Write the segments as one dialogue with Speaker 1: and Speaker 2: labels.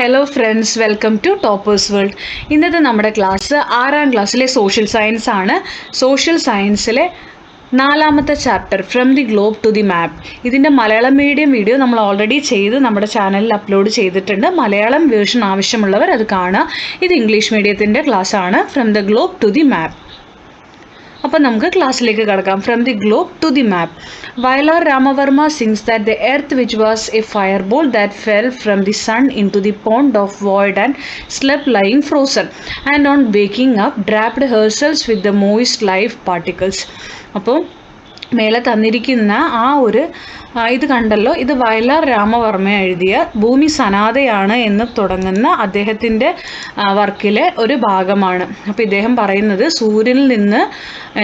Speaker 1: Hello friends welcome to toppers world ഇന്നത്തെ നമ്മുടെ class ആറാം ക്ലാസ്സിലെ സോഷ്യൽ സയൻസ് ആണ് സോഷ്യൽ സയൻസിലെ നാലാമത്തെ chapter from the globe to the map ഇതിൻ്റെ മലയാളം മീഡിയം വീഡിയോ നമ്മൾ ഓൾറെഡി ചെയ്ത് നമ്മുടെ ചാനലിൽ അപ്ലോഡ് ചെയ്തിട്ടുണ്ട് മലയാളം വേർഷൻ ആവശ്യമുള്ളവർ അത് കാണുക ഇത് ഇംഗ്ലീഷ് മീഡിയത്തിൻ്റെ ക്ലാസ്സാണ് from the globe to the map അപ്പോൾ നമുക്ക് ക്ലാസ്സിലേക്ക് കടക്കാം from the globe to the map Vayalar Ramavarma sings that the earth which was a fireball that fell from the sun into the pond of void and slept lying frozen and on waking up draped herself with the moist life particles അപ്പോൾ മേലെ തന്നിരിക്കുന്ന ആ ഒരു ആ ഇത് കണ്ടല്ലോ ഇത് വയലാർ രാമവർമ്മ എഴുതിയ ഭൂമി സനാതയാണ് എന്ന് തുടങ്ങുന്ന അദ്ദേഹത്തിൻ്റെ വർക്കിലെ ഒരു ഭാഗമാണ് അപ്പോൾ ഇദ്ദേഹം പറയുന്നത് സൂര്യനിൽ നിന്ന്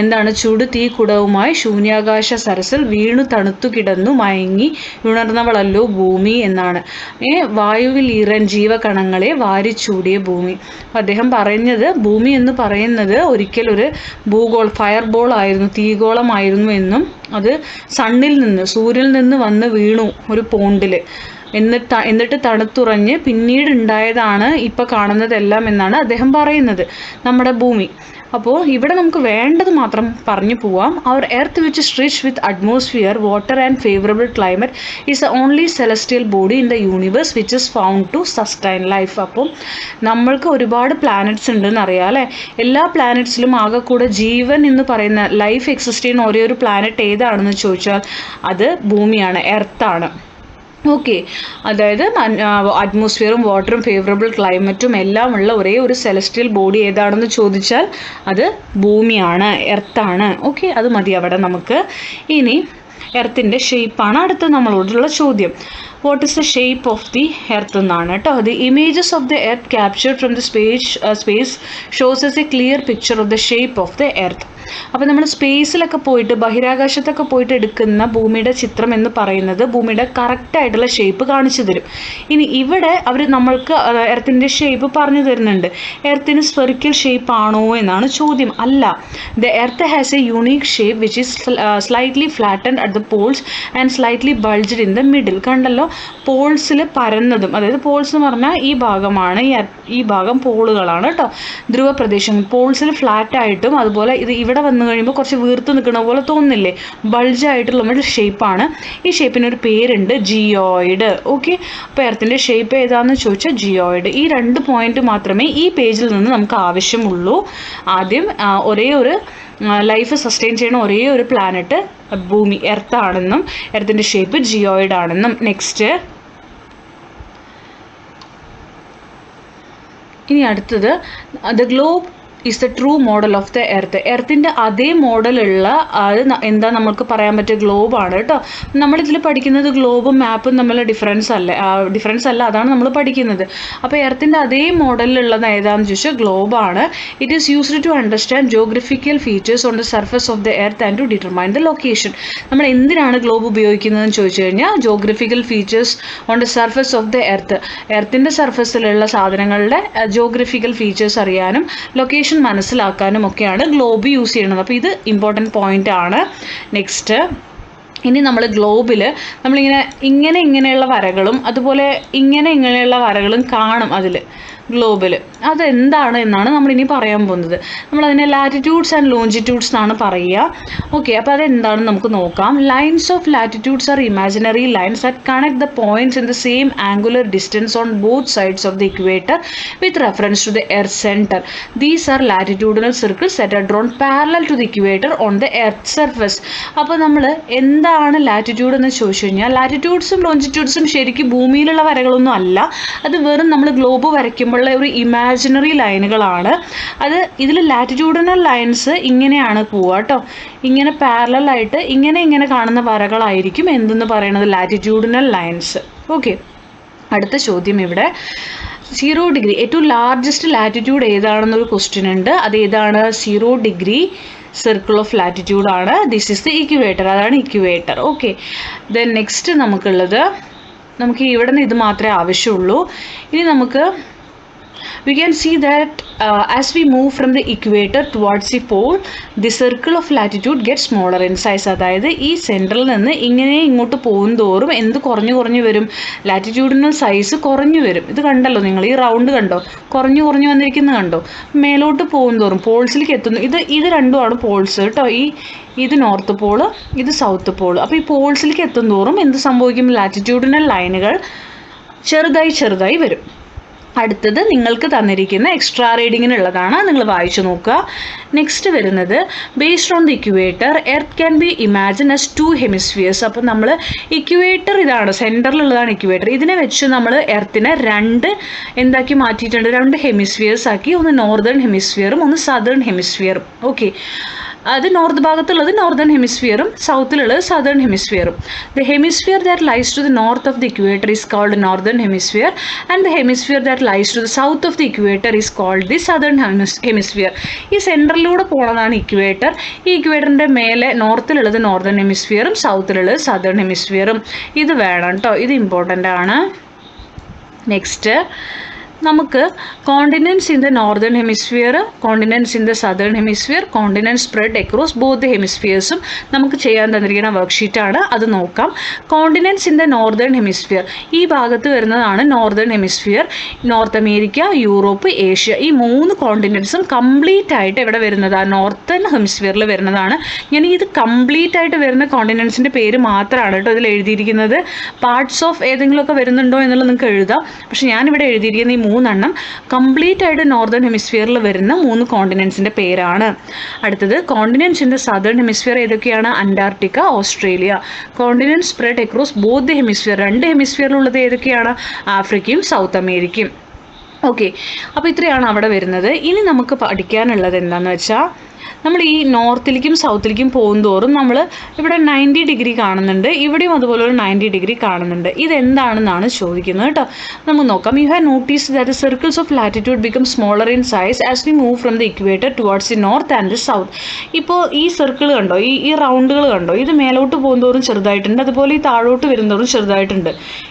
Speaker 1: എന്താണ് ചൂട് തീ കുടവുമായി ശൂന്യാകാശ സരസിൽ വീണു തണുത്തു കിടന്നു മയങ്ങി ഉണർന്നവളല്ലോ ഭൂമി എന്നാണ് ഏ വായുവിൽ ഈറൻ ജീവകണങ്ങളെ വാരിച്ചൂടിയ ഭൂമി അദ്ദേഹം പറഞ്ഞത് ഭൂമി എന്ന് പറയുന്നത് ഒരിക്കലൊരു ഭൂഗോൾ ഫയർ ബോൾ ആയിരുന്നു തീഗോളമായിരുന്നു എന്നും അത് സണ്ണിൽ നിന്ന് സൂര്യനിൽ നിന്ന് വന്ന് വീണു ഒരു പോണ്ടിൽ എന്നിട്ട് എന്നിട്ട് തണുത്തുറഞ്ഞ് പിന്നീട് ഉണ്ടായതാണ് ഇപ്പോൾ കാണുന്നതെല്ലാം എന്നാണ് അദ്ദേഹം പറയുന്നത് നമ്മുടെ ഭൂമി അപ്പോൾ ഇവിടെ നമുക്ക് വേണ്ടത് മാത്രം പറഞ്ഞു പോവാം അവർ എർത്ത് വിച്ച് സ്ട്രിച്ച് rich with atmosphere water and favourable climate is a only celestial body in the universe which is found to sustain life അപ്പം നമ്മൾക്ക് ഒരുപാട് പ്ലാനറ്റ്സ് ഉണ്ടെന്ന് അറിയാം അല്ലേ എല്ലാ പ്ലാനറ്റ്സിലും ആകെ കൂടെ ജീവൻ എന്ന് പറയുന്ന ലൈഫ് എക്സിസ്റ്റ് ചെയ്യുന്ന ഒരേ ഒരു പ്ലാനറ്റ് ഏതാണെന്ന് ചോദിച്ചാൽ അത് ഭൂമിയാണ് എർത്താണ് ഓക്കെ അതായത് അറ്റ്മോസ്ഫിയറും വാട്ടറും ഫേവറബിൾ ക്ലൈമറ്റും എല്ലാം ഉള്ള ഒരേ ഒരു സെലസ്ട്രിയൽ ബോഡി ഏതാണെന്ന് ചോദിച്ചാൽ അത് ഭൂമിയാണ് എർത്താണ് ഓക്കെ അത് മതി അവിടെ നമുക്ക് ഇനി എർത്തിൻ്റെ ഷെയ്പ്പാണ് അടുത്ത നമ്മളോടുള്ള ചോദ്യം what is the shape of the earth എന്നാണ് കേട്ടോ the images of the earth captured from the space space shows us a clear picture of the shape of the earth അപ്പോൾ നമ്മൾ സ്പേസിലൊക്കെ പോയിട്ട് ബഹിരാകാശത്തൊക്കെ പോയിട്ട് എടുക്കുന്ന ഭൂമിയുടെ ചിത്രം എന്ന് പറയുന്നത് ഭൂമിയുടെ കറക്റ്റായിട്ടുള്ള ഷേപ്പ് കാണിച്ചു തരും ഇനി ഇവിടെ അവർ നമ്മൾക്ക് എർത്തിൻ്റെ ഷേപ്പ് പറഞ്ഞു തരുന്നുണ്ട് എർത്തിന് സ്പെറിക്കൽ ഷേപ്പ് ആണോ എന്നാണ് ചോദ്യം അല്ല the earth has a unique shape which is slightly flattened at the poles and slightly bulged in the middle കണ്ടല്ലോ പോൾസിൽ പരന്നതും അതായത് പോൾസ് എന്ന് പറഞ്ഞാൽ ഈ ഭാഗമാണ് ഈ ഭാഗം പോളുകളാണ് കേട്ടോ ധ്രുവ പ്രദേശങ്ങൾ പോൾസിൽ ഫ്ലാറ്റായിട്ടും അതുപോലെ ഇത് ഇവിടെ ഇവിടെ വന്നു കഴിയുമ്പോൾ കുറച്ച് വീർത്ത് നിൽക്കുന്ന പോലെ ബൾജ് ബൾജായിട്ടുള്ള ഒരു ഷേപ്പാണ് ഈ ഷേപ്പിനൊരു പേരുണ്ട് ജിയോയിഡ് ഓക്കെ അപ്പോൾ ഷേപ്പ് ഏതാണെന്ന് ചോദിച്ചാൽ ജിയോയിഡ് ഈ രണ്ട് പോയിന്റ് മാത്രമേ ഈ പേജിൽ നിന്ന് നമുക്ക് ആവശ്യമുള്ളൂ ആദ്യം ഒരേ ഒരു ലൈഫ് സസ്റ്റെയിൻ ചെയ്യുന്ന ഒരേ ഒരു പ്ലാനറ്റ് ഭൂമി എർത്താണെന്നും എർത്തിൻ്റെ ഷേപ്പ് ജിയോയിഡ് ആണെന്നും നെക്സ്റ്റ് ഇനി അടുത്തത് the globe is the true model of the earth എർത്തിൻ്റെ അതേ മോഡലുള്ള അത് എന്താ നമുക്ക് പറയാൻ പറ്റിയ ഗ്ലോബാണ് കേട്ടോ നമ്മളിതിൽ പഠിക്കുന്നത് ഗ്ലോബും മാപ്പും നമ്മൾ ഡിഫറൻസ് അല്ലേ ഡിഫറൻസ് അല്ല അതാണ് നമ്മൾ പഠിക്കുന്നത് അപ്പോൾ എർത്തിൻ്റെ അതേ മോഡലിലുള്ളത് ഏതാണെന്ന് ചോദിച്ചാൽ ഗ്ലോബാണ് it is used to understand geographical features on the surface of the earth and to determine the location നമ്മൾ എന്തിനാണ് ഗ്ലോബ് ഉപയോഗിക്കുന്നതെന്ന് ചോദിച്ചു കഴിഞ്ഞാൽ geographical features on the surface of the earth എർത്തിൻ്റെ സർഫസിലുള്ള സാധനങ്ങളുടെ ജോഗ്രഫിക്കൽ ഫീച്ചേഴ്സ് അറിയാനും ലൊക്കേഷൻ മനസ്സിലാക്കാനും ഒക്കെയാണ് ഗ്ലോബ് യൂസ് ചെയ്യുന്നത് അപ്പോൾ ഇത് ഇമ്പോർട്ടൻറ്റ് പോയിൻ്റ് ആണ് നെക്സ്റ്റ് ഇനി നമ്മൾ ഗ്ലോബിൽ നമ്മളിങ്ങനെ ഇങ്ങനെ ഇങ്ങനെയുള്ള വരകളും അതുപോലെ ഇങ്ങനെ ഇങ്ങനെയുള്ള വരകളും കാണും അതിൽ ഗ്ലോബല് അതെന്താണ് എന്നാണ് നമ്മളിനി പറയാൻ പോകുന്നത് നമ്മളതിനെ ലാറ്റിറ്റ്യൂഡ്സ് ആൻഡ് ലോഞ്ചിറ്റ്യൂഡ്സ് എന്നാണ് പറയുക ഓക്കെ അപ്പോൾ അതെന്താണെന്ന് നമുക്ക് നോക്കാം lines of latitudes are imaginary lines that connect the points in the same angular distance on both sides of the equator with reference to the earth centre these are latitudinal circle set drawn parallel to the equator on the earth surface അപ്പോൾ നമ്മൾ എന്താണ് latitude എന്ന് ചോദിച്ചു കഴിഞ്ഞാൽ ലാറ്റിറ്റ്യൂഡ്സും ലോഞ്ചിറ്റ്യൂഡ്സും ശരിക്കും ഭൂമിയിലുള്ള വരകളൊന്നും അല്ല അത് വെറും നമ്മൾ ഗ്ലോബ് വരയ്ക്കുമ്പോൾ മുമ്പുള്ള ഒരു ഇമാജിനറി ലൈനുകളാണ് അത് ഇതിൽ ലാറ്റിറ്റ്യൂഡിനൽ ലൈൻസ് ഇങ്ങനെയാണ് പോവുക കേട്ടോ ഇങ്ങനെ പാരലായിട്ട് ഇങ്ങനെ ഇങ്ങനെ കാണുന്ന വരകളായിരിക്കും എന്തെന്ന് പറയുന്നത് ലാറ്റിറ്റ്യൂഡിനൽ ലൈൻസ് ഓക്കെ അടുത്ത ചോദ്യം ഇവിടെ സീറോ ഡിഗ്രി ഏറ്റവും ലാർജസ്റ്റ് ലാറ്റിറ്റ്യൂഡ് ഏതാണെന്നൊരു ക്വസ്റ്റ്യൻ ഉണ്ട് അത് ഏതാണ് zero degree circle of latitude ആണ് ദിസ് ഇസ് ദി ഇക്യുവേറ്റർ അതാണ് ഇക്യുവേറ്റർ ഓക്കെ ദെൻ നെക്സ്റ്റ് നമുക്കുള്ളത് നമുക്ക് ഇവിടെ നിന്ന് ഇത് മാത്രമേ ആവശ്യമുള്ളൂ ഇനി നമുക്ക് we can see that uh, as we move from the equator towards the pole the circle of latitude gets smaller in size അതായത് ഈ സെൻറ്ററിൽ നിന്ന് ഇങ്ങനെ ഇങ്ങോട്ട് പോകും തോറും എന്ത് കുറഞ്ഞു കുറഞ്ഞു വരും ലാറ്റിറ്റ്യൂഡിനൽ സൈസ് കുറഞ്ഞു വരും ഇത് കണ്ടല്ലോ നിങ്ങൾ ഈ റൗണ്ട് കണ്ടോ കുറഞ്ഞു കുറഞ്ഞു വന്നിരിക്കുന്നത് കണ്ടോ മേലോട്ട് പോകും തോറും പോൾസിലേക്ക് എത്തുന്നു ഇത് ഇത് രണ്ടുമാണ് പോൾസ് കേട്ടോ ഈ ഇത് നോർത്ത് പോള് ഇത് സൗത്ത് പോള് അപ്പോൾ ഈ പോൾസിലേക്ക് എത്തും തോറും എന്ത് സംഭവിക്കും ലാറ്റിറ്റ്യൂഡിനൽ ലൈനുകൾ ചെറുതായി ചെറുതായി വരും അടുത്തത് നിങ്ങൾക്ക് തന്നിരിക്കുന്ന എക്സ്ട്രാ റീഡിങ്ങിനുള്ളതാണ് നിങ്ങൾ വായിച്ചു നോക്കുക നെക്സ്റ്റ് വരുന്നത് based on the equator earth can be imagine as two hemispheres അപ്പോൾ നമ്മൾ ഇക്വേറ്റർ ഇതാണ് സെൻറ്ററിലുള്ളതാണ് ഇക്വേറ്റർ ഇതിനെ വെച്ച് നമ്മൾ എർത്തിനെ രണ്ട് എന്താക്കി മാറ്റിയിട്ടുണ്ട് രണ്ട് ഹെമിസ്ഫിയേഴ്സ് ആക്കി ഒന്ന് നോർദേൺ ഹെമിസ്ഫിയറും ഒന്ന് സദേൺ ഹെമിസ്ഫിയറും ഓക്കെ അത് നോർത്ത് ഭാഗത്തുള്ളത് നോർത്തേൺ ഹെമിസ്ഫിയറും സൗത്തിലുള്ളത് സദേൺ ഹെമിസ്ഫിയറും the hemisphere that lies to the north of the equator is called northern hemisphere and the hemisphere that lies to the south of the equator is called the southern hemisphere ഈ സെൻട്രലിലൂടെ പോകുന്നതാണ് equator ഈ ഇക്വേറ്ററിൻ്റെ മേലെ നോർത്തിലുള്ളത് northern ഹെമിസ്ഫിയറും സൗത്തിലുള്ളത് southern ഹെമിസ്ഫിയറും ഇത് വേണം കേട്ടോ ഇത് ഇമ്പോർട്ടൻ്റ് ആണ് നെക്സ്റ്റ് നമുക്ക് continents in the northern hemisphere continents in the southern hemisphere continents spread across both ഹെമിസ്ഫിയേഴ്സും നമുക്ക് ചെയ്യാൻ തന്നിരിക്കുന്ന വർക്ക്ഷീറ്റാണ് അത് നോക്കാം continents in the northern hemisphere ഈ ഭാഗത്ത് വരുന്നതാണ് northern hemisphere North America Europe Asia ഈ മൂന്ന് കോണ്ടിനൻസും കംപ്ലീറ്റ് ആയിട്ട് എവിടെ വരുന്നതാണ് നോർത്തേൺ ഹെമിസ്ഫിയറിൽ വരുന്നതാണ് ഞാൻ ഇത് കംപ്ലീറ്റ് ആയിട്ട് വരുന്ന കോണ്ടിനൻസിൻ്റെ പേര് മാത്രമാണ് കേട്ടോ ഇതിൽ എഴുതിയിരിക്കുന്നത് പാർട്സ് ഓഫ് ഏതെങ്കിലുമൊക്കെ വരുന്നുണ്ടോ എന്നുള്ളത് നിങ്ങൾക്ക് എഴുതാം പക്ഷേ ഞാനിവിടെ എഴുതിയിരിക്കുന്ന ഈ മൂന്നെണ്ണം കംപ്ലീറ്റ് ആയിട്ട് നോർദേൺ ഹെമിസ്ഫിയറിൽ വരുന്ന മൂന്ന് കോണ്ടിനെൻസിൻ്റെ പേരാണ് അടുത്തത് കോണ്ടിനെൻസിൻ്റെ സദേൺ ഹെമിസ്ഫിയർ ഏതൊക്കെയാണ് Antarctica Australia continent spread across both hemisphere രണ്ട് ഹെമിസ്ഫിയറിലുള്ളത് ഏതൊക്കെയാണ് ആഫ്രിക്കയും സൗത്ത് അമേരിക്കയും ഓക്കെ അപ്പോൾ ഇത്രയാണ് അവിടെ വരുന്നത് ഇനി നമുക്ക് പഠിക്കാനുള്ളത് എന്താണെന്ന് വെച്ചാൽ നമ്മൾ ഈ നോർത്തിലേക്കും സൗത്തിലേക്കും തോറും നമ്മൾ ഇവിടെ നയൻറ്റി ഡിഗ്രി കാണുന്നുണ്ട് ഇവിടെയും അതുപോലെ ഒരു നയൻറ്റി ഡിഗ്രി കാണുന്നുണ്ട് ഇതെന്താണെന്നാണ് ചോദിക്കുന്നത് കേട്ടോ നമുക്ക് നോക്കാം you have noticed that circles of latitude become smaller in size as we move from the equator towards the north and the south ഇപ്പോൾ ഈ സർക്കിൾ കണ്ടോ ഈ ഈ റൗണ്ടുകൾ കണ്ടോ ഇത് മേലോട്ട് തോറും ചെറുതായിട്ടുണ്ട് അതുപോലെ ഈ താഴോട്ട് വരുന്നതോറും ചെറുതായിട്ടുണ്ട്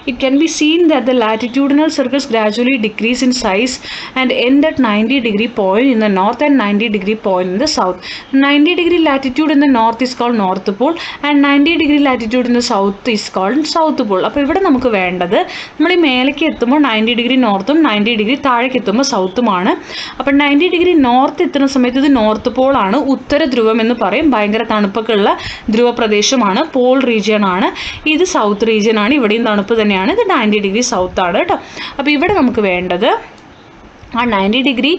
Speaker 1: it can be seen that the latitudinal circles gradually decrease in size and end at ninety degree point in the north and ninety degree point in the south south 90 degree latitude in the north is called north pole and 90 degree latitude in the south is called south pole അപ്പോൾ ഇവിടെ നമുക്ക് വേണ്ടത് നമ്മൾ ഈ മേലേക്ക് എത്തുമ്പോൾ ninety degree നോർത്തും ninety degree താഴേക്ക് എത്തുമ്പോൾ സൗത്തുമാണ് അപ്പം നയൻറ്റി ഡിഗ്രി നോർത്ത് എത്തുന്ന സമയത്ത് ഇത് നോർത്ത് പോളാണ് ഉത്തര ധ്രുവം എന്ന് പറയും ഭയങ്കര തണുപ്പൊക്കെ ഉള്ള ധ്രുവ പ്രദേശമാണ് പോൾ റീജിയൻ ആണ് ഇത് സൗത്ത് റീജിയൻ ആണ് ഇവിടെയും തണുപ്പ് തന്നെയാണ് ഇത് നയൻറ്റി ഡിഗ്രി സൗത്ത് ആണ് കേട്ടോ അപ്പോൾ ഇവിടെ നമുക്ക് വേണ്ടത് ആ നയൻറ്റി ഡിഗ്രി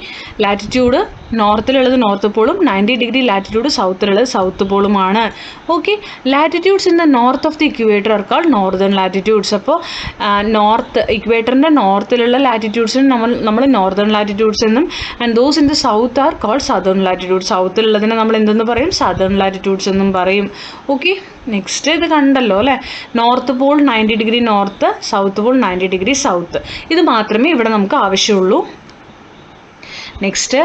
Speaker 1: ലാറ്റിറ്റ്യൂഡ് നോർത്തിലുള്ളത് നോർത്ത് പോളും നയൻറ്റി ഡിഗ്രി ലാറ്റിറ്റ്യൂഡ് സൗത്തിലുള്ളത് സൗത്ത് പോളുമാണ് okay latitudes in the north of the equator are call northern latitudes അപ്പോൾ നോർത്ത് ഇക്വേറ്ററിൻ്റെ നോർത്തിലുള്ള ലാറ്റിറ്റ്യൂഡ്സിന് നമ്മൾ നമ്മൾ നോർത്തേൺ ലാറ്റിറ്റ്യൂഡ്സ് എന്നും and those in the south are call southern latitude സൗത്തിലുള്ളതിനെ നമ്മൾ എന്തെന്ന് പറയും സദേൺ ലാറ്റിറ്റ്യൂഡ്സ് എന്നും പറയും ഓക്കെ നെക്സ്റ്റ് ഇത് കണ്ടല്ലോ അല്ലേ north pole ninety degree north south pole ninety degree south ഇത് മാത്രമേ ഇവിടെ നമുക്ക് ആവശ്യമുള്ളൂ நெக்ஸ்ட்டு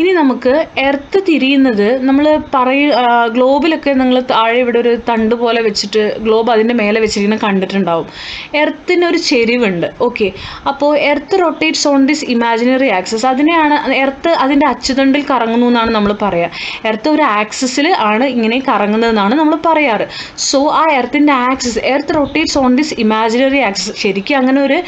Speaker 1: ഇനി നമുക്ക് എർത്ത് തിരിയുന്നത് നമ്മൾ പറയ ഗ്ലോബിലൊക്കെ നിങ്ങൾ താഴെ ഇവിടെ ഒരു തണ്ട് പോലെ വെച്ചിട്ട് ഗ്ലോബ് അതിൻ്റെ മേലെ വെച്ചിരിക്കുന്ന കണ്ടിട്ടുണ്ടാവും എർത്തിന് ഒരു ചെരിവുണ്ട് ഓക്കെ അപ്പോൾ earth rotates on this imaginary axis അതിനെയാണ് എർത്ത് അതിൻ്റെ അച്ചുതണ്ടിൽ കറങ്ങുന്നു എന്നാണ് നമ്മൾ പറയുക എർത്ത് ഒരു ആക്സസിൽ ആണ് ഇങ്ങനെ കറങ്ങുന്നതെന്നാണ് നമ്മൾ പറയാറ് സോ ആ എർത്തിൻ്റെ axis earth rotates on this imaginary axis ശരിക്കും അങ്ങനെ ഒരു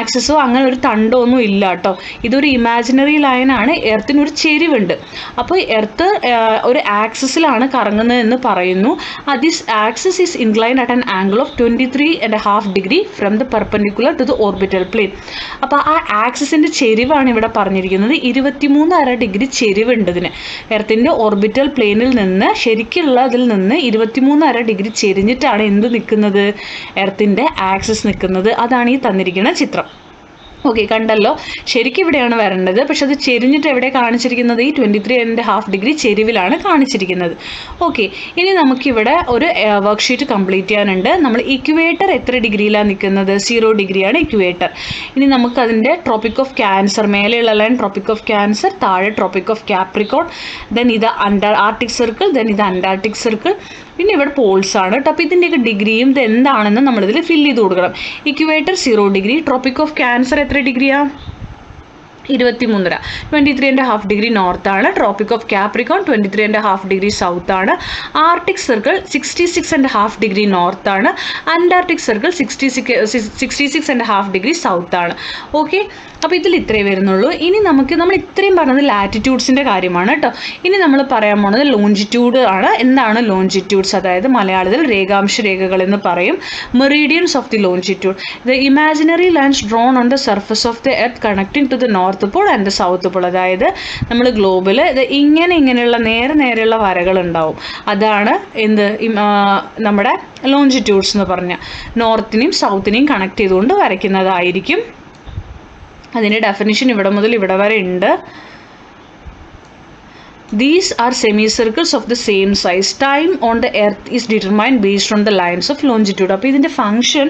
Speaker 1: ആക്സസോ അങ്ങനെ ഒരു തണ്ടോ ഒന്നും ഇല്ല കേട്ടോ ഇതൊരു ഇമാജിനറി ലൈനാണ് എർത്തിനൊരു ചെരി ചെരിവുണ്ട് അപ്പോൾ എർത്ത് ഒരു ആക്സിസിലാണ് എന്ന് പറയുന്നു this axis is inclined at an angle of twenty three and half degree from the perpendicular to the orbital plane അപ്പോൾ ആ ആക്സിസിൻ്റെ ചെരിവാണ് ഇവിടെ പറഞ്ഞിരിക്കുന്നത് ഇരുപത്തിമൂന്ന് അര ഡിഗ്രി ചെരിവുണ്ട് ഇതിന് എർത്തിൻ്റെ ഓർബിറ്റൽ പ്ലെയിനിൽ നിന്ന് ശരിക്കുള്ള അതിൽ നിന്ന് ഇരുപത്തിമൂന്ന് അര ഡിഗ്രി ചെരിഞ്ഞിട്ടാണ് എന്ത് നിൽക്കുന്നത് എർത്തിൻ്റെ ആക്സിസ് നിൽക്കുന്നത് അതാണ് ഈ തന്നിരിക്കുന്ന ചിത്രം ഓക്കെ കണ്ടല്ലോ ശരിക്കും ഇവിടെയാണ് വരേണ്ടത് പക്ഷെ അത് ചെരിഞ്ഞിട്ട് എവിടെ കാണിച്ചിരിക്കുന്നത് ഈ twenty three and half degree ചെരിവിലാണ് കാണിച്ചിരിക്കുന്നത് ഓക്കെ ഇനി നമുക്കിവിടെ ഒരു വർക്ക് ഷീറ്റ് കംപ്ലീറ്റ് ചെയ്യാനുണ്ട് നമ്മൾ ഇക്വേറ്റർ എത്ര ഡിഗ്രിയിലാണ് നിൽക്കുന്നത് സീറോ ഡിഗ്രിയാണ് ഇക്വേറ്റർ ഇനി നമുക്കതിൻ്റെ ട്രോപ്പിക് ഓഫ് ക്യാൻസർ മേലെയുള്ള ലൈൻ ട്രോപ്പിക് ഓഫ് ക്യാൻസർ താഴെ ട്രോപ്പിക് ഓഫ് കാപ്രിക്കോൺ ദെൻ ഇത് അണ്ടർ ആർട്ടിക് സർക്കിൾ ദെൻ ഇത് അന്റാർട്ടിക് സർക്കിൾ പിന്നെ ഇവിടെ പോൾസ് ആണ് കേട്ടോ അപ്പോൾ ഇതിൻ്റെയൊക്കെ ഡിഗ്രിയും ഇത് എന്താണെന്ന് നമ്മളിതിൽ ഫില്ല് ചെയ്ത് കൊടുക്കണം equator zero degree tropic of cancer എത്ര ഡിഗ്രിയാണ് ഇരുപത്തി മൂന്നര twenty three and half degree north ആണ് tropic of capricorn twenty three and half degree south ആണ് arctic circle sixty six and half degree north ആണ് antarctic circle sixty six sixty six and half degree south ആണ് okay അപ്പോൾ ഇതിൽ ഇത്രേ വരുന്നുള്ളൂ ഇനി നമുക്ക് നമ്മൾ ഇത്രയും പറഞ്ഞത് ലാറ്റിറ്റ്യൂഡ്സിൻ്റെ കാര്യമാണ് കേട്ടോ ഇനി നമ്മൾ പറയാൻ പോണത് ലോഞ്ചിറ്റ്യൂഡ് ആണ് എന്താണ് ലോഞ്ചിറ്റ്യൂഡ്സ് അതായത് മലയാളത്തിൽ രേഖാംശ രേഖകൾ എന്ന് പറയും meridians of the longitude the imaginary lands drawn on the surface of the earth connecting to the north north pole and south pole അതായത് നമ്മൾ ഗ്ലോബിൽ ഇത് ഇങ്ങനെ ഇങ്ങനെയുള്ള നേരെ നേരെയുള്ള വരകൾ ഉണ്ടാവും അതാണ് എന്ത് നമ്മുടെ ലോഞ്ചിറ്റ്യൂഡ്സ് എന്ന് പറഞ്ഞാൽ നോർത്തിനെയും സൗത്തിനെയും കണക്ട് ചെയ്തുകൊണ്ട് വരയ്ക്കുന്നതായിരിക്കും അതിൻ്റെ ഡെഫിനിഷൻ ഇവിടെ മുതൽ ഇവിടെ വരെ ഉണ്ട് These are semicircles of the same size. Time on the earth is determined based on the lines of longitude. അപ്പോൾ ഇതിൻ്റെ ഫംഗ്ഷൻ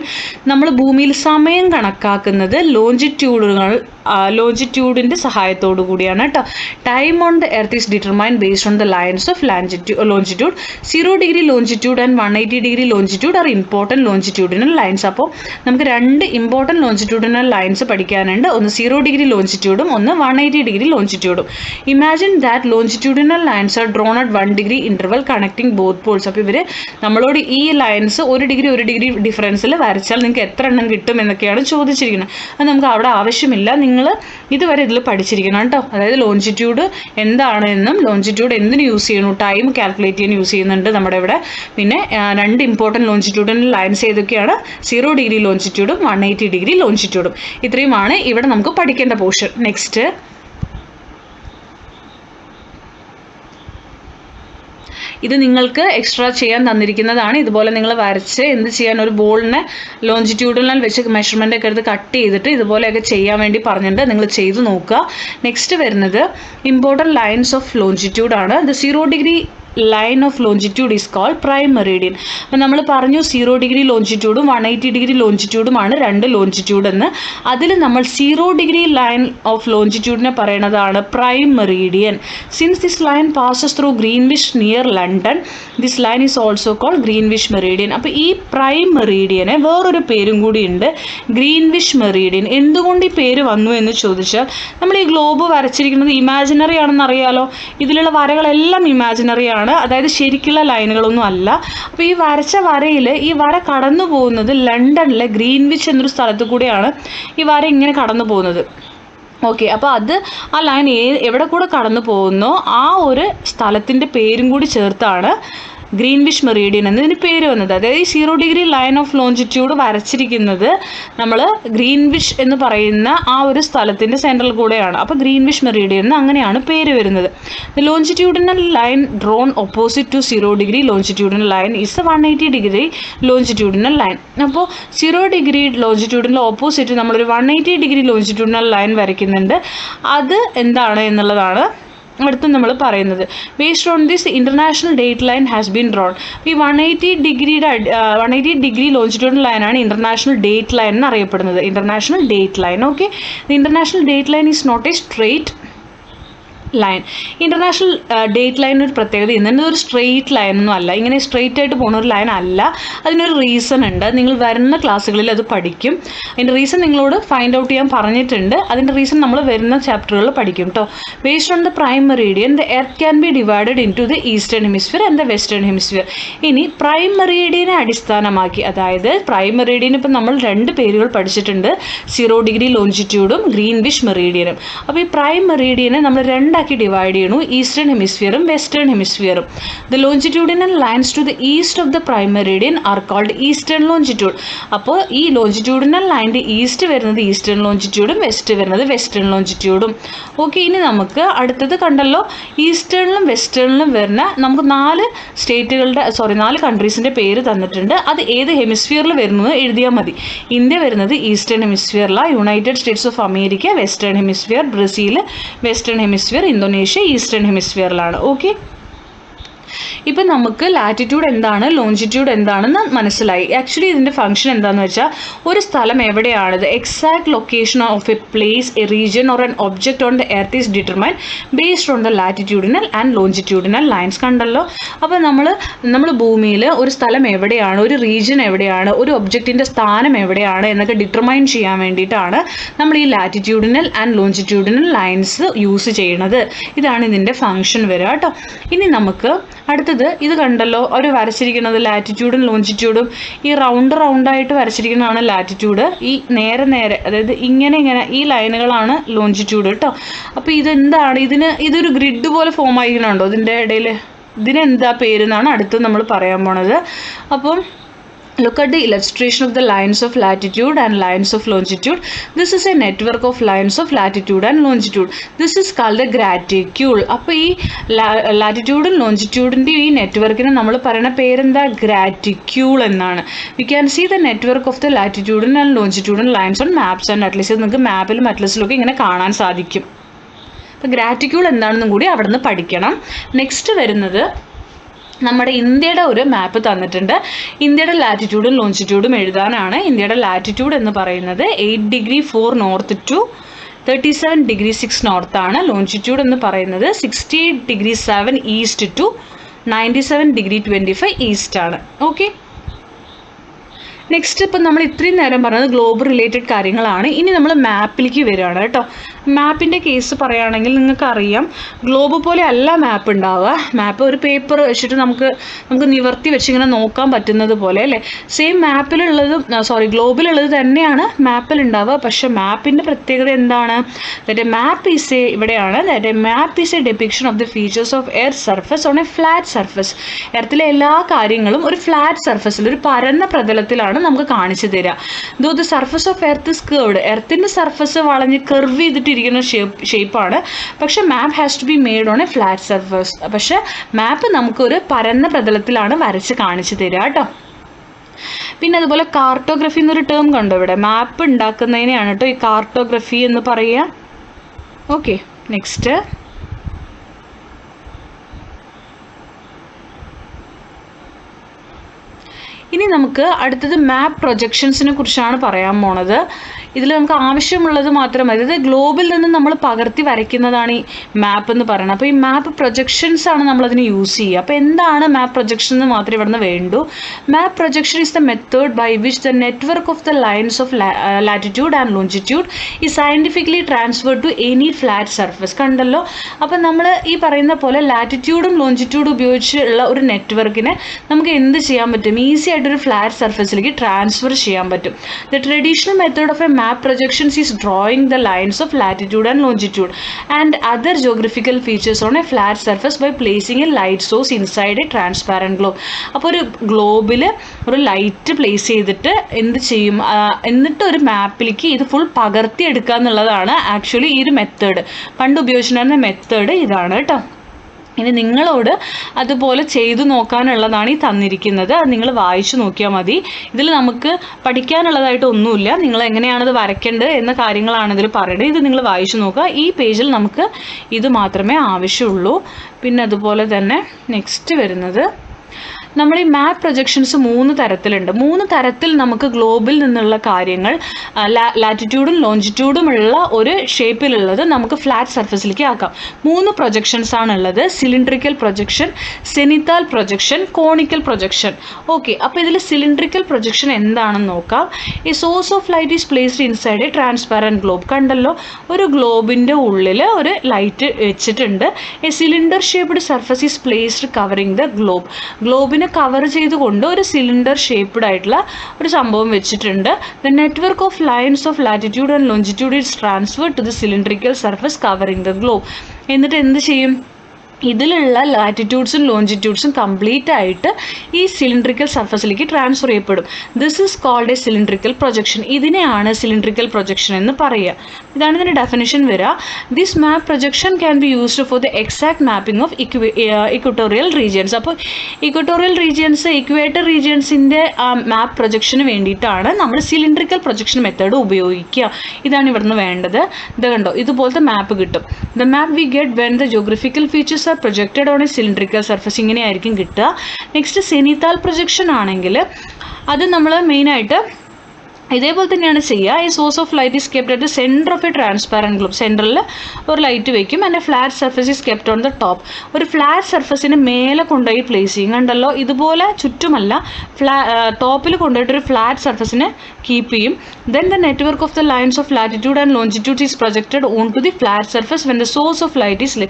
Speaker 1: നമ്മൾ ഭൂമിയിൽ സമയം കണക്കാക്കുന്നത് ലോഞ്ചിറ്റ്യൂഡുകൾ ലോഞ്ചിറ്റ്യൂഡിൻ്റെ സഹായത്തോടു കൂടിയാണ് കേട്ടോ time on the earth is determined based on the lines of longitude longitude zero degree longitude and one eighty degree longitude are important longitudinal lines അപ്പോൾ നമുക്ക് രണ്ട് ഇമ്പോർട്ടൻറ്റ് ലോഞ്ചിറ്റ്യൂഡിനൽ ലൈൻസ് പഠിക്കാനുണ്ട് ഒന്ന് സീറോ ഡിഗ്രി ലോഞ്ചിറ്റ്യൂഡും ഒന്ന് വൺ എയ്റ്റി ഡിഗ്രി ലോഞ്ചിറ്റ്യൂഡും imagine that longitude attitudinal lines are drawn at one degree interval connecting both poles അപ്പോൾ ഇവർ നമ്മളോട് ഈ ലൈൻസ് ഒരു ഡിഗ്രി ഒരു ഡിഗ്രി ഡിഫറൻസിൽ വരച്ചാൽ നിങ്ങൾക്ക് എത്ര എണ്ണം കിട്ടും എന്നൊക്കെയാണ് ചോദിച്ചിരിക്കുന്നത് അത് നമുക്ക് അവിടെ ആവശ്യമില്ല നിങ്ങൾ ഇതുവരെ ഇതിൽ പഠിച്ചിരിക്കണം കേട്ടോ അതായത് ലോഞ്ചിറ്റ്യൂഡ് എന്താണ് എന്നും ലോഞ്ചിറ്റ്യൂഡ് എന്തിന് യൂസ് ചെയ്യുന്നു ടൈം കാൽക്കുലേറ്റ് ചെയ്യാൻ യൂസ് ചെയ്യുന്നുണ്ട് നമ്മുടെ ഇവിടെ പിന്നെ രണ്ട് ഇമ്പോർട്ടൻറ്റ് ലോഞ്ചിറ്റ്യൂഡിൻ്റെ ലൈൻസ് ഏതൊക്കെയാണ് സീറോ ഡിഗ്രി ലോഞ്ചിറ്റ്യൂഡും വൺ എയ്റ്റി ഡിഗ്രി ലോഞ്ചിറ്റ്യൂഡും ഇത്രയുമാണ് ഇവിടെ നമുക്ക് പഠിക്കേണ്ട പോർഷൻ നെക്സ്റ്റ് ഇത് നിങ്ങൾക്ക് എക്സ്ട്രാ ചെയ്യാൻ തന്നിരിക്കുന്നതാണ് ഇതുപോലെ നിങ്ങൾ വരച്ച് എന്ത് ചെയ്യാൻ ഒരു ബോളിനെ ലോഞ്ചിറ്റ്യൂഡിനൽ വെച്ച് മെഷർമെൻ്റ് ഒക്കെ എടുത്ത് കട്ട് ചെയ്തിട്ട് ഇതുപോലെയൊക്കെ ചെയ്യാൻ വേണ്ടി പറഞ്ഞിട്ടുണ്ട് നിങ്ങൾ ചെയ്ത് നോക്കുക നെക്സ്റ്റ് വരുന്നത് ഇമ്പോർട്ടൻറ്റ് ലൈൻസ് ഓഫ് ലോഞ്ചിറ്റ്യൂഡാണ് ഇത് zero degree line of longitude is call prime meridian അപ്പം നമ്മൾ പറഞ്ഞു സീറോ ഡിഗ്രി ലോഞ്ചിറ്റ്യൂഡും വൺ എയ്റ്റി ഡിഗ്രി ലോഞ്ചിറ്റ്യൂഡുമാണ് രണ്ട് ലോഞ്ചിറ്റ്യൂഡ് എന്ന് അതിൽ നമ്മൾ സീറോ ഡിഗ്രി ലൈൻ ഓഫ് ലോഞ്ചിറ്റ്യൂഡിനെ പറയുന്നതാണ് prime meridian since this line passes through വിഷ് near London this line is also call വിഷ് മെറീഡിയൻ അപ്പോൾ ഈ പ്രൈം മെറീഡിയനെ വേറൊരു പേരും കൂടിയുണ്ട് വിഷ് മെറീഡിയൻ എന്തുകൊണ്ട് ഈ പേര് വന്നു എന്ന് ചോദിച്ചാൽ നമ്മൾ ഈ ഗ്ലോബ് വരച്ചിരിക്കുന്നത് ഇമാജിനറി ആണെന്ന് അറിയാലോ ഇതിലുള്ള വരകളെല്ലാം ഇമാജിനറി ആണ് ലൈനുകളാണ് അതായത് ശരിക്കുള്ള ലൈനുകളൊന്നും അല്ല അപ്പോൾ ഈ വരച്ച വരയിൽ ഈ വര കടന്നു പോകുന്നത് ലണ്ടനിലെ ഗ്രീൻവിച്ച് എന്നൊരു സ്ഥലത്ത് കൂടെയാണ് ഈ വര ഇങ്ങനെ കടന്നു പോകുന്നത് ഓക്കെ അപ്പോൾ അത് ആ ലൈൻ എവിടെ കൂടെ കടന്നു പോകുന്നോ ആ ഒരു സ്ഥലത്തിൻ്റെ പേരും കൂടി ചേർത്താണ് ഗ്രീൻവിഷ് മെറീഡിയൻ ഇതിന് പേര് വന്നത് അതായത് ഈ zero degree line of longitude വരച്ചിരിക്കുന്നത് നമ്മൾ ഗ്രീൻവിഷ് എന്ന് പറയുന്ന ആ ഒരു സ്ഥലത്തിൻ്റെ സെൻട്രൽ കൂടെയാണ് അപ്പോൾ ഗ്രീൻവിഷ് മെറീഡിയൻ എന്ന് അങ്ങനെയാണ് പേര് വരുന്നത് longitudinal line drawn opposite to zero degree longitudinal line is one eighty degree longitudinal line അപ്പോൾ സീറോ ഡിഗ്രി ലോഞ്ചിറ്റ്യൂഡിൻ്റെ ഓപ്പോസിറ്റ് നമ്മളൊരു one eighty degree longitudinal line വരയ്ക്കുന്നുണ്ട് അത് എന്താണ് എന്നുള്ളതാണ് അടുത്ത് നമ്മൾ പറയുന്നത് based on this international date line has been drawn ഈ വൺ എയ്റ്റി ഡിഗ്രിയുടെ വൺ എയ്റ്റി ഡിഗ്രി ലോഞ്ചിറ്റ്യൂഡ് ലൈനാണ് ഇൻ്റർനാഷണൽ ഡേറ്റ് ലൈൻ എന്ന് അറിയപ്പെടുന്നത് international date line okay the international date line is not A straight line international date line ഒരു പ്രത്യേകത ഇന്ന് ഒരു straight line ഒന്നും അല്ല ഇങ്ങനെ സ്ട്രെയിറ്റ് ആയിട്ട് പോകുന്ന ഒരു ലൈൻ അല്ല അതിനൊരു റീസൺ ഉണ്ട് നിങ്ങൾ വരുന്ന ക്ലാസ്സുകളിൽ അത് പഠിക്കും അതിൻ്റെ റീസൺ നിങ്ങളോട് ഫൈൻഡ് ഔട്ട് ചെയ്യാൻ പറഞ്ഞിട്ടുണ്ട് അതിൻ്റെ റീസൺ നമ്മൾ വരുന്ന ചാപ്റ്ററുകളിൽ പഠിക്കും കേട്ടോ based on the prime meridian the earth can be divided into the eastern hemisphere and the western hemisphere ഇനി പ്രൈം മെറീഡിയനെ അടിസ്ഥാനമാക്കി അതായത് പ്രൈം മെറീഡിയൻ ഇപ്പം നമ്മൾ രണ്ട് പേരുകൾ പഠിച്ചിട്ടുണ്ട് സീറോ ഡിഗ്രി ലോഞ്ചിറ്റ്യൂഡും ഗ്രീൻ വിഷ് മെറീഡിയനും അപ്പോൾ ഈ പ്രൈം മെറീഡിയനെ നമ്മൾ രണ്ട് രണ്ടാക്കി ഡിവൈഡ് ചെയ്യണു ഈസ്റ്റേൺ ഹെമിസ്ഫിയറും വെസ്റ്റേൺ ഹെമിസ്ഫിയറും the longitudinal lines to the east of the prime are called eastern longitude അപ്പോൾ ഈ ലോഞ്ചിറ്റ്യൂഡിനൽ ലൈൻ്റെ ഈസ്റ്റ് വരുന്നത് ഈസ്റ്റേൺ ലോഞ്ചിറ്റ്യൂഡും വെസ്റ്റ് വരുന്നത് വെസ്റ്റേൺ ലോഞ്ചിറ്റ്യൂഡും ഓക്കെ ഇനി നമുക്ക് അടുത്തത് കണ്ടല്ലോ ഈസ്റ്റേണിലും വെസ്റ്റേണിലും വരുന്ന നമുക്ക് നാല് സ്റ്റേറ്റുകളുടെ സോറി നാല് കൺട്രീസിൻ്റെ പേര് തന്നിട്ടുണ്ട് അത് ഏത് ഹെമിസ്ഫിയറിൽ വരുന്നത് എഴുതിയാൽ മതി ഇന്ത്യ വരുന്നത് ഈസ്റ്റേൺ ഹെമിസ്ഫിയറിലാണ് United States of America western hemisphere Brazil western hemisphere Indonesia eastern ഹെമിസ്ഫിയറിലാണ് ഓക്കെ ഇപ്പം നമുക്ക് ലാറ്റിറ്റ്യൂഡ് എന്താണ് ലോഞ്ചിറ്റ്യൂഡ് എന്താണെന്ന് മനസ്സിലായി ആക്ച്വലി ഇതിൻ്റെ ഫംഗ്ഷൻ എന്താണെന്ന് വെച്ചാൽ ഒരു സ്ഥലം എവിടെയാണിത് exact location of a place a region or an object on the earth is determine based on the latitudinal and longitudinal lines കണ്ടല്ലോ അപ്പോൾ നമ്മൾ നമ്മൾ ഭൂമിയിൽ ഒരു സ്ഥലം എവിടെയാണ് ഒരു റീജിയൻ എവിടെയാണ് ഒരു ഒബ്ജക്റ്റിൻ്റെ സ്ഥാനം എവിടെയാണ് എന്നൊക്കെ ഡിറ്റർമൈൻ ചെയ്യാൻ വേണ്ടിയിട്ടാണ് നമ്മൾ ഈ latitudinal and longitudinal lines use ചെയ്യണത് ഇതാണ് ഇതിൻ്റെ ഫങ്ഷൻ വരിക കേട്ടോ ഇനി നമുക്ക് അടുത്തത് ഇത് കണ്ടല്ലോ അവർ വരച്ചിരിക്കുന്നത് ലാറ്റിറ്റ്യൂഡും ലോഞ്ചിറ്റ്യൂഡും ഈ റൗണ്ട് റൗണ്ടായിട്ട് വരച്ചിരിക്കുന്നതാണ് ലാറ്റിറ്റ്യൂഡ് ഈ നേരെ നേരെ അതായത് ഇങ്ങനെ ഇങ്ങനെ ഈ ലൈനുകളാണ് ലോഞ്ചിറ്റ്യൂഡ് കേട്ടോ അപ്പോൾ ഇതെന്താണ് ഇതിന് ഇതൊരു ഗ്രിഡ് പോലെ ഫോം ആയിരിക്കണുണ്ടോ ഇതിൻ്റെ ഇടയിൽ ഇതിനെന്താ പേരെന്നാണ് അടുത്ത് നമ്മൾ പറയാൻ പോണത് അപ്പം Look at the illustration of the lines of latitude and lines of longitude. This is a network of lines of latitude and longitude. This is called a graticule. അപ്പോൾ ഈ ലാറ്റിറ്റ്യൂഡും ലോഞ്ചിറ്റ്യൂഡിൻ്റെ ഈ നെറ്റ്വർക്കിന് നമ്മൾ പറയുന്ന പേരെന്താ ഗ്രാറ്റിക്യൂൾ എന്നാണ് you can see the network of the latitudinal and longitudinal lines on maps and atlas നിങ്ങൾക്ക് മാപ്പിലും അറ്റ്ലീസ്റ്റിലും ഒക്കെ ഇങ്ങനെ കാണാൻ സാധിക്കും അപ്പോൾ ഗ്രാറ്റിക്യൂൾ എന്താണെന്നും കൂടി അവിടെ നിന്ന് പഠിക്കണം നെക്സ്റ്റ് വരുന്നത് നമ്മുടെ ഇന്ത്യയുടെ ഒരു മാപ്പ് തന്നിട്ടുണ്ട് ഇന്ത്യയുടെ ലാറ്റിറ്റ്യൂഡും ലോഞ്ചിറ്റ്യൂഡും എഴുതാനാണ് ഇന്ത്യയുടെ ലാറ്റിറ്റ്യൂഡ് എന്ന് പറയുന്നത് eight degree four north to thirty seven degree six ആണ് ലോഞ്ചിറ്റ്യൂഡ് എന്ന് പറയുന്നത് sixty degree seven east to ninety seven degree twenty five east ആണ് ഓക്കെ നെക്സ്റ്റ് ഇപ്പം നമ്മൾ ഇത്രയും നേരം പറഞ്ഞത് ഗ്ലോബൽ റിലേറ്റഡ് കാര്യങ്ങളാണ് ഇനി നമ്മൾ മാപ്പിലേക്ക് വരികയാണ് കേട്ടോ മാപ്പിൻ്റെ കേസ് പറയുകയാണെങ്കിൽ നിങ്ങൾക്കറിയാം ഗ്ലോബ് പോലെ അല്ല മാപ്പ് ഉണ്ടാവുക മാപ്പ് ഒരു പേപ്പർ വെച്ചിട്ട് നമുക്ക് നമുക്ക് നിവർത്തി വെച്ചിങ്ങനെ നോക്കാൻ പറ്റുന്നത് പോലെ അല്ലേ സെയിം മാപ്പിലുള്ളതും സോറി ഗ്ലോബിലുള്ളത് തന്നെയാണ് മാപ്പിൽ ഉണ്ടാവുക പക്ഷേ മാപ്പിൻ്റെ പ്രത്യേകത എന്താണ് that a map is a ഇവിടെയാണ് that a map is a depiction of the features of earth surface on a flat surface എയർത്തിലെ എല്ലാ കാര്യങ്ങളും ഒരു ഫ്ലാറ്റ് സർഫസിൽ ഒരു പരന്ന പ്രതലത്തിലാണ് ആണ് നമുക്ക് കാണിച്ചു തരിക though the surface of earth is curved എർത്തിൻ്റെ സർഫസ് വളഞ്ഞ് കർവ് ചെയ്തിട്ടിരിക്കുന്ന ഷേപ്പ് ഷേപ്പാണ് പക്ഷെ map has to be made on a flat surface പക്ഷെ മാപ്പ് നമുക്കൊരു പരന്ന പ്രതലത്തിലാണ് വരച്ച് കാണിച്ചു തരിക കേട്ടോ പിന്നെ അതുപോലെ കാർട്ടോഗ്രഫി എന്നൊരു ടേം കണ്ടോ ഇവിടെ മാപ്പ് ഉണ്ടാക്കുന്നതിനെയാണ് കേട്ടോ ഈ കാർട്ടോഗ്രഫി എന്ന് പറയുക ഓക്കെ നെക്സ്റ്റ് ഇനി നമുക്ക് അടുത്തത് മാപ്പ് പ്രൊജക്ഷൻസിനെ കുറിച്ചാണ് പറയാൻ പോണത് ഇതിൽ നമുക്ക് ആവശ്യമുള്ളത് മാത്രം മതി അതായത് ഗ്ലോബിൽ നിന്ന് നമ്മൾ പകർത്തി വരയ്ക്കുന്നതാണ് ഈ മാപ്പ് എന്ന് പറയുന്നത് അപ്പോൾ ഈ മാപ്പ് പ്രൊജക്ഷൻസ് ആണ് നമ്മളതിന് യൂസ് ചെയ്യുക അപ്പോൾ എന്താണ് മാപ്പ് പ്രൊജക്ഷൻ എന്ന് മാത്രം ഇവിടുന്ന് വേണ്ടു map projection is the method by which the network of the lines of latitude and longitude is scientifically transfer to any flat surface കണ്ടല്ലോ അപ്പോൾ നമ്മൾ ഈ പറയുന്ന പോലെ ലാറ്റിറ്റ്യൂഡും ലോഞ്ചിറ്റ്യൂഡും ഉപയോഗിച്ചുള്ള ഒരു നെറ്റ്വർക്കിനെ നമുക്ക് എന്ത് ചെയ്യാൻ പറ്റും ഈസി ആയിട്ടൊരു ഫ്ലാറ്റ് സർഫസിലേക്ക് ട്രാൻസ്ഫർ ചെയ്യാൻ പറ്റും the traditional method of a map projections is drawing the lines of latitude and longitude and other geographical features on a flat surface by placing a light source inside a transparent globe അപ്പോൾ ഒരു ഗ്ലോബിൽ ഒരു light place ചെയ്തിട്ട് എന്ത് ചെയ്യും എന്നിട്ട് ഒരു മാപ്പിലേക്ക് ഇത് full പകർത്തിയെടുക്കുക എന്നുള്ളതാണ് ആക്ച്വലി ഈ ഒരു മെത്തേഡ് പണ്ട് ഉപയോഗിച്ചിട്ടുണ്ടായിരുന്ന മെത്തേഡ് ഇതാണ് കേട്ടോ ഇനി നിങ്ങളോട് അതുപോലെ ചെയ്തു നോക്കാനുള്ളതാണ് ഈ തന്നിരിക്കുന്നത് അത് നിങ്ങൾ വായിച്ചു നോക്കിയാൽ മതി ഇതിൽ നമുക്ക് പഠിക്കാനുള്ളതായിട്ട് ഒന്നുമില്ല നിങ്ങൾ എങ്ങനെയാണത് വരയ്ക്കേണ്ടത് എന്ന കാര്യങ്ങളാണ് ഇതിൽ പറയുന്നത് ഇത് നിങ്ങൾ വായിച്ചു നോക്കുക ഈ പേജിൽ നമുക്ക് ഇത് മാത്രമേ ആവശ്യമുള്ളൂ പിന്നെ അതുപോലെ തന്നെ നെക്സ്റ്റ് വരുന്നത് നമ്മുടെ ഈ മാപ്പ് പ്രൊജക്ഷൻസ് മൂന്ന് തരത്തിലുണ്ട് മൂന്ന് തരത്തിൽ നമുക്ക് ഗ്ലോബിൽ നിന്നുള്ള കാര്യങ്ങൾ ലാറ്റിറ്റ്യൂഡും ലോഞ്ചിറ്റ്യൂഡും ഉള്ള ഒരു ഷേപ്പിലുള്ളത് നമുക്ക് ഫ്ലാറ്റ് സർഫസിലേക്ക് ആക്കാം മൂന്ന് പ്രൊജക്ഷൻസ് ആണുള്ളത് cylindrical projection zenithal projection conical projection okay അപ്പോൾ ഇതിൽ സിലിണ്ട്രിക്കൽ പ്രൊജക്ഷൻ എന്താണെന്ന് നോക്കാം ഈ source of light is placed inside a transparent globe കണ്ടല്ലോ ഒരു ഗ്ലോബിൻ്റെ ഉള്ളിൽ ഒരു ലൈറ്റ് വെച്ചിട്ടുണ്ട് a cylinder shaped surface is placed covering the globe ഗ്ലോബിന് കവർ ചെയ്തുകൊണ്ട് ഒരു സിലിണ്ടർ ഷേപ്പ്ഡ് ആയിട്ടുള്ള ഒരു സംഭവം വെച്ചിട്ടുണ്ട് the network of lines of latitude and longitude it's transfer to the cylindrical surface covering the globe എന്നിട്ട് എന്ത് ചെയ്യും ഇതിലുള്ള ലാറ്റിറ്റ്യൂഡ്സും ലോഞ്ചിറ്റ്യൂഡ്സും കംപ്ലീറ്റ് ആയിട്ട് ഈ സിലിണ്ടറിക്കൽ സർഫസിലേക്ക് ട്രാൻസ്ഫർ ചെയ്യപ്പെടും this is called a cylindrical projection ഇതിനെയാണ് സിലിണ്ടറിക്കൽ പ്രൊജക്ഷൻ എന്ന് പറയുക ഇതാണ് ഇതിൻ്റെ ഡെഫിനിഷൻ വരിക this map projection can be used for the exact mapping of equatorial regions അപ്പോൾ ഇക്വട്ടോറിയൽ റീജിയൻസ് ഇക്വേറ്റർ റീജിയൻസിൻ്റെ മാപ്പ് പ്രൊജക്ഷന് വേണ്ടിയിട്ടാണ് നമ്മൾ സിലിണ്ടറിക്കൽ പ്രൊജക്ഷൻ മെത്തേഡ് ഉപയോഗിക്കുക ഇതാണ് ഇവിടുന്ന് വേണ്ടത് ഇത് കണ്ടോ ഇതുപോലത്തെ മാപ്പ് കിട്ടും the map we get when the geographical features are projected on a cylindrical surface ഇങ്ങനെയായിരിക്കും കിട്ടുക നെക്സ്റ്റ് സെനിത്താൽ പ്രൊജക്ഷൻ ആണെങ്കിൽ അത് നമ്മൾ മെയിനായിട്ട് ഇതേപോലെ തന്നെയാണ് ചെയ്യുക ഈ source of light is kept at centre of a transparent globe സെൻറ്ററിൽ ഒരു ലൈറ്റ് വെക്കും and flat surface is kept on the top ഒരു ഫ്ലാറ്റ് സർഫസിന് മേലെ കൊണ്ടുപോയി പ്ലേസ് ചെയ്യും കണ്ടല്ലോ ഇതുപോലെ ചുറ്റുമല്ല ഫ്ലാ ടോപ്പിൽ കൊണ്ടുപോയിട്ട് ഒരു ഫ്ലാറ്റ് സർഫസിനെ കീപ്പ് ചെയ്യും then the network of the lines of latitude and longitude is projected on to the flat surface when the source of light is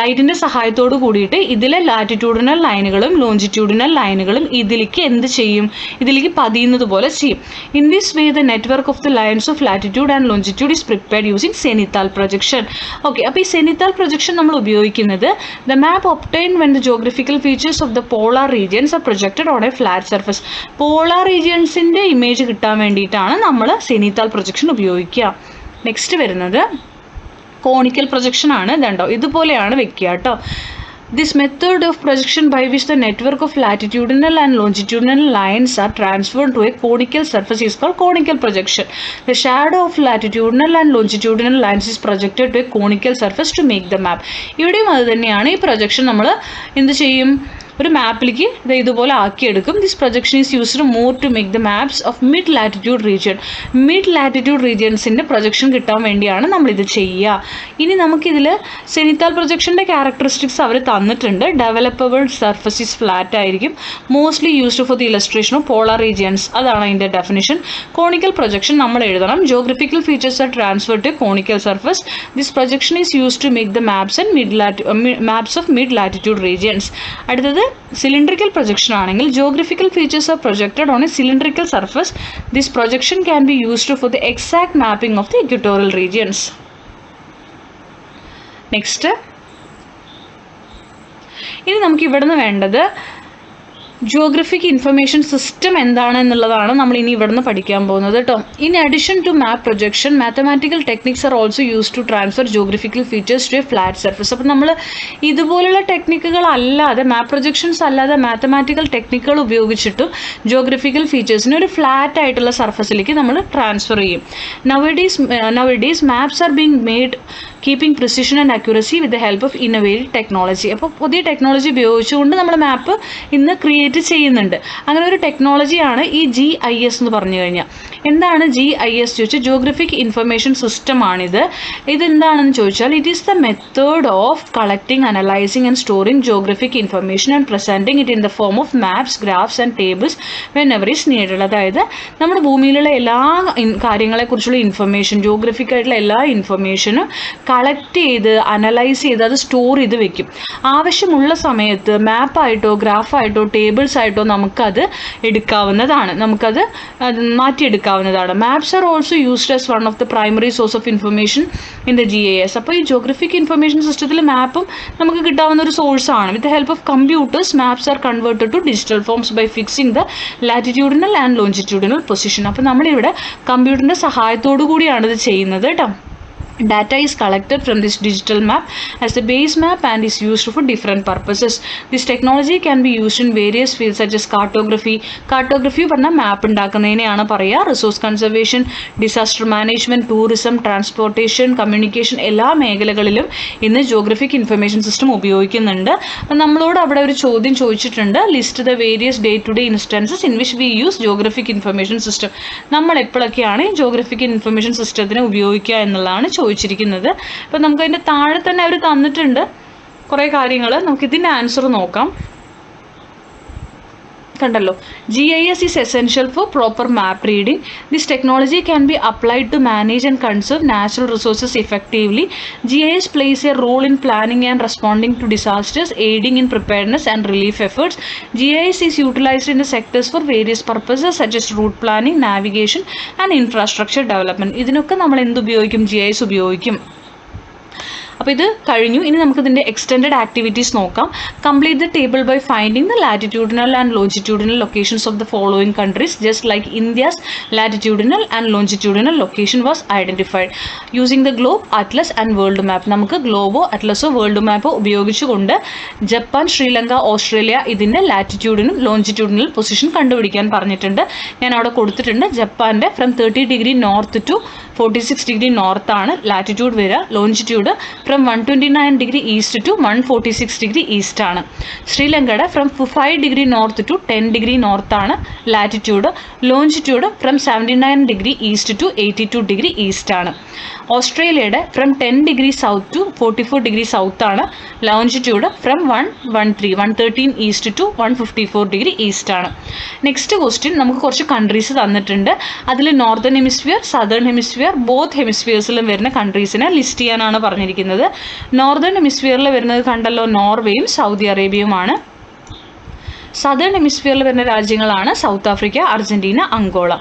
Speaker 1: ലൈറ്റിൻ്റെ സഹായത്തോട് കൂടിയിട്ട് ഇതിലെ ലാറ്റിറ്റ്യൂഡിനൽ ലൈനുകളും ലോഞ്ചിറ്റ്യൂഡിനൽ ലൈനുകളും ഇതിലേക്ക് എന്ത് ചെയ്യും ഇതിലേക്ക് പതിയുന്നത് പോലെ ചെയ്യും in this way the network of the lines of latitude and longitude is prepared using zenithal projection okay അപ്പോൾ ഈ സെനിത്താൽ പ്രൊജക്ഷൻ നമ്മൾ ഉപയോഗിക്കുന്നത് the map obtain when the geographical features of the polar regions are projected on a flat surface polar റീജിയൻസിൻ്റെ image കിട്ടാൻ വേണ്ടിയിട്ടാണ് നമ്മൾ zenithal projection ഉപയോഗിക്കുക next വരുന്നത് കോണിക്കൽ പ്രൊജക്ഷൻ ആണ് ഇതുണ്ടോ ഇതുപോലെയാണ് വെക്കുക കേട്ടോ This method of projection by which the network of latitudinal and longitudinal lines are transferred to a conical surface is called conical projection. The shadow of latitudinal and longitudinal lines is projected to a conical surface to make the map. ഇവിടെയും അത് തന്നെയാണ് ഈ projection നമ്മൾ എന്ത് ചെയ്യും ഒരു മാപ്പിലേക്ക് ഇത് ഇതുപോലെ ആക്കിയെടുക്കും this projection is used more to make the maps of mid latitude region mid latitude റീജിയൻസിൻ്റെ പ്രൊജക്ഷൻ കിട്ടാൻ വേണ്ടിയാണ് നമ്മളിത് ചെയ്യുക ഇനി നമുക്കിതിൽ സെനിത്താൽ പ്രൊജക്ഷൻ്റെ ക്യാരക്ടറിസ്റ്റിക്സ് അവർ തന്നിട്ടുണ്ട് ഡെവലപ്പബിൾ സർഫസ് ഈസ് ഫ്ലാറ്റ് ആയിരിക്കും mostly used for the illustration of polar regions അതാണ് അതിൻ്റെ ഡെഫിനിഷൻ കോണിക്കൽ പ്രൊജക്ഷൻ നമ്മൾ എഴുതണം geographical features are transfer to conical surface this projection is use to make the maps and mid ലാറ്റി maps of mid latitude regions അടുത്തത് cylindrical projection ആണെങ്കിൽ geographical features are projected on a cylindrical surface. This projection can be used for the exact mapping of the equatorial regions. Next ഇനി നമുക്ക് ഇവിടുന്ന് വേണ്ടത് Geographic information system എന്താണ് എന്നുള്ളതാണ് നമ്മൾ ഇനി ഇവിടുന്ന് പഠിക്കാൻ പോകുന്നത് കേട്ടോ in addition to map projection mathematical techniques are also use to transfer geographical features to a flat surface അപ്പോൾ നമ്മൾ ഇതുപോലുള്ള ടെക്നിക്കുകൾ അല്ലാതെ മാപ്പ് പ്രൊജക്ഷൻസ് അല്ലാതെ മാത്തമാറ്റിക്കൽ ടെക്നിക്കുകൾ ഉപയോഗിച്ചിട്ടും ജിയോഗ്രഫിക്കൽ ഫീച്ചേഴ്സിനെ ഒരു ഫ്ലാറ്റ് ആയിട്ടുള്ള സർഫസിലേക്ക് നമ്മൾ ട്രാൻസ്ഫർ ചെയ്യും nowadays nowadays maps are being made keeping precision and accuracy with the help of innovative technology അപ്പോൾ പുതിയ ടെക്നോളജി ഉപയോഗിച്ചുകൊണ്ട് നമ്മൾ മാപ്പ് ഇന്ന് ക്രിയേറ്റ് ചെയ്യുന്നുണ്ട് അങ്ങനെ ഒരു ടെക്നോളജിയാണ് ഈ ജി ഐ എസ് എന്ന് പറഞ്ഞു കഴിഞ്ഞാൽ എന്താണ് ജി ഐ എസ് ചോദിച്ചാൽ ജോഗ്രഫിക് ഇൻഫർമേഷൻ സിസ്റ്റമാണിത് ഇതെന്താണെന്ന് ചോദിച്ചാൽ it is the method of collecting analysing and storing geographic information and presenting it in the form of maps graphs and tables whenever is needed അതായത് നമ്മുടെ ഭൂമിയിലുള്ള എല്ലാ കാര്യങ്ങളെക്കുറിച്ചുള്ള information ആയിട്ടുള്ള എല്ലാ ഇൻഫർമേഷനും കളക്ട് ചെയ്ത് അനലൈസ് ചെയ്ത് അത് സ്റ്റോർ ചെയ്ത് വെക്കും ആവശ്യമുള്ള സമയത്ത് മാപ്പായിട്ടോ ഗ്രാഫായിട്ടോ ടേബിൾസ് ആയിട്ടോ നമുക്കത് എടുക്കാവുന്നതാണ് നമുക്കത് മാറ്റിയെടുക്കാം ചെയ്യാവുന്നതാണ് maps are also used as one of the primary source of information in the G I S അപ്പോൾ ഈ ജോഗ്രഫിക് ഇൻഫർമേഷൻ സിസ്റ്റത്തിൽ മാപ്പും നമുക്ക് കിട്ടാവുന്ന ഒരു സോഴ്സ് ആണ് with help of computers maps are converted to digital forms by fixing the latitudinal and longitudinal position അപ്പോൾ നമ്മളിവിടെ കമ്പ്യൂട്ടറിൻ്റെ സഹായത്തോടു കൂടിയാണ് ഇത് ചെയ്യുന്നത് കേട്ടോ Data is collected from this digital map as the base map and is used for different purposes. This technology can be used in various fields such as cartography. Cartography പറഞ്ഞാൽ map ഉണ്ടാക്കുന്നതിനെയാണ് പറയുക resource conservation disaster management tourism transportation communication എല്ലാ മേഖലകളിലും ഇന്ന് geographic information system ഉപയോഗിക്കുന്നുണ്ട് അപ്പം നമ്മളോട് അവിടെ ഒരു ചോദ്യം ചോദിച്ചിട്ടുണ്ട് list the various day to day instances in which we use geographic information system നമ്മൾ എപ്പോഴൊക്കെയാണ് ജോഗ്രഫിക് ഇൻഫർമേഷൻ സിസ്റ്റത്തിന് ഉപയോഗിക്കുക എന്നുള്ളതാണ് ചോദ്യം ചോദിച്ചിരിക്കുന്നത് അപ്പോൾ നമുക്കതിൻ്റെ താഴെ തന്നെ അവർ തന്നിട്ടുണ്ട് കുറേ കാര്യങ്ങൾ നമുക്കിതിൻ്റെ ആൻസർ നോക്കാം കണ്ടല്ലോ G I S is essential for proper map reading this technology can be applied to manage and conserve natural resources effectively G I S plays a role in planning and responding to disasters aiding in preparedness and relief efforts G I S is utilized in the sectors for various purposes such as route planning navigation and infrastructure development ഇതിനൊക്കെ നമ്മൾ എന്ത് ഉപയോഗിക്കും G I S ഉപയോഗിക്കും അപ്പോൾ ഇത് കഴിഞ്ഞു ഇനി നമുക്ക് ഇതിൻ്റെ എക്സ്റ്റെൻഡ് ആക്ടിവിറ്റീസ് നോക്കാം complete the table by finding the latitudinal and longitudinal locations of the following countries just like India's latitudinal and longitudinal location was identified using the globe atlas and world map നമുക്ക് ഗ്ലോബോ അറ്റ്ലസോ world മാപ്പോ ഉപയോഗിച്ചുകൊണ്ട് Japan Sri Lanka Australia ഇതിൻ്റെ ലാറ്റിറ്റ്യൂഡിനും ലോഞ്ചിറ്റ്യൂഡിനും position കണ്ടുപിടിക്കാൻ പറഞ്ഞിട്ടുണ്ട് ഞാൻ അവിടെ കൊടുത്തിട്ടുണ്ട് ജപ്പാൻ്റെ from thirty degree north to forty six degree നോർത്താണ് ലാറ്റിറ്റ്യൂഡ് വരിക longitude from one twenty nine degree east to one forty six degree east ആണ് ശ്രീലങ്കയുടെ from five degree north to ten degree north ആണ് latitude longitude from seventy nine degree east to eighty two degree east ആണ് ഓസ്ട്രേലിയയുടെ from ten degree south to forty four degree ആണ് longitude from one one three one thirteen east to one fifty four degree east ആണ് next question നമുക്ക് കുറച്ച് countries തന്നിട്ടുണ്ട് അതിൽ northern hemisphere southern hemisphere both ഹെമിസ്ഫിയേഴ്സിലും വരുന്ന കൺട്രീസിനെ ലിസ്റ്റ് ചെയ്യാനാണ് പറഞ്ഞിരിക്കുന്നത് നോർത്തേൺ ഹെമിസ്ഫിയറിൽ വരുന്നത് കണ്ടല്ലോ നോർവേയും സൗദി അറേബ്യയുമാണ് സദേൺ എമിസ്ഫിയറിൽ വരുന്ന രാജ്യങ്ങളാണ് south Africa Argentina Angola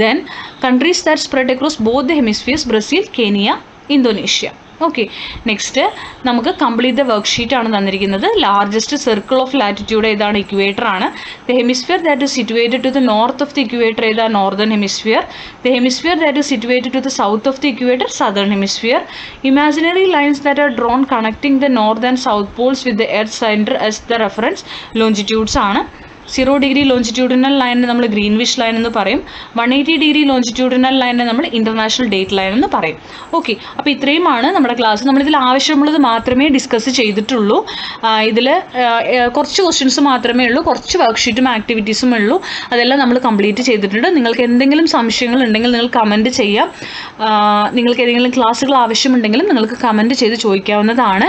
Speaker 1: then countries that spread across both the hemispheres Brazil Kenya Indonesia okay next നമുക്ക് കംപ്ലീറ്റ് ദ വർക്ക് ഷീറ്റാണ് തന്നിരിക്കുന്നത് ലാർജസ്റ്റ് സർക്കിൾ ഓഫ് ലാറ്റിറ്റ്യൂഡ് ഏതാണ് ഇക്വേറ്റർ ആണ് the hemisphere that is situated to the north of the equator ഏതാ northern hemisphere the hemisphere that is situated to the south of the equator southern hemisphere imaginary lines that are drawn connecting the north and south poles with the earth centre S the reference longitudes ആണ് zero degree longitudinal ലൈനിന് നമ്മൾ Greenwich line എന്ന് പറയും one eighty degree longitudinal ലൈനെ നമ്മൾ international date line എന്ന് പറയും okay അപ്പോൾ ഇത്രയുമാണ് നമ്മുടെ ക്ലാസ് നമ്മളിതിൽ ആവശ്യമുള്ളത് മാത്രമേ ഡിസ്കസ് ചെയ്തിട്ടുള്ളൂ ഇതിൽ കുറച്ച് ക്വസ്റ്റ്യൻസ് മാത്രമേ ഉള്ളൂ കുറച്ച് വർക്ക്ഷീറ്റും ആക്ടിവിറ്റീസും ഉള്ളൂ അതെല്ലാം നമ്മൾ കംപ്ലീറ്റ് ചെയ്തിട്ടുണ്ട് നിങ്ങൾക്ക് എന്തെങ്കിലും സംശയങ്ങൾ ഉണ്ടെങ്കിൽ നിങ്ങൾ കമൻറ്റ് ചെയ്യാം നിങ്ങൾക്ക് ഏതെങ്കിലും ക്ലാസ്സുകൾ ആവശ്യമുണ്ടെങ്കിലും നിങ്ങൾക്ക് കമൻറ്റ് ചെയ്ത് ചോദിക്കാവുന്നതാണ്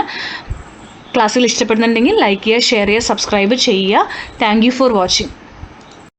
Speaker 1: ക്ലാസ്സുകൾ ഇഷ്ടപ്പെടുന്നുണ്ടെങ്കിൽ ലൈക്ക് ചെയ്യുക ഷെയർ ചെയ്യുക സബ്സ്ക്രൈബ് ചെയ്യുക താങ്ക് ഫോർ വാച്ചിങ്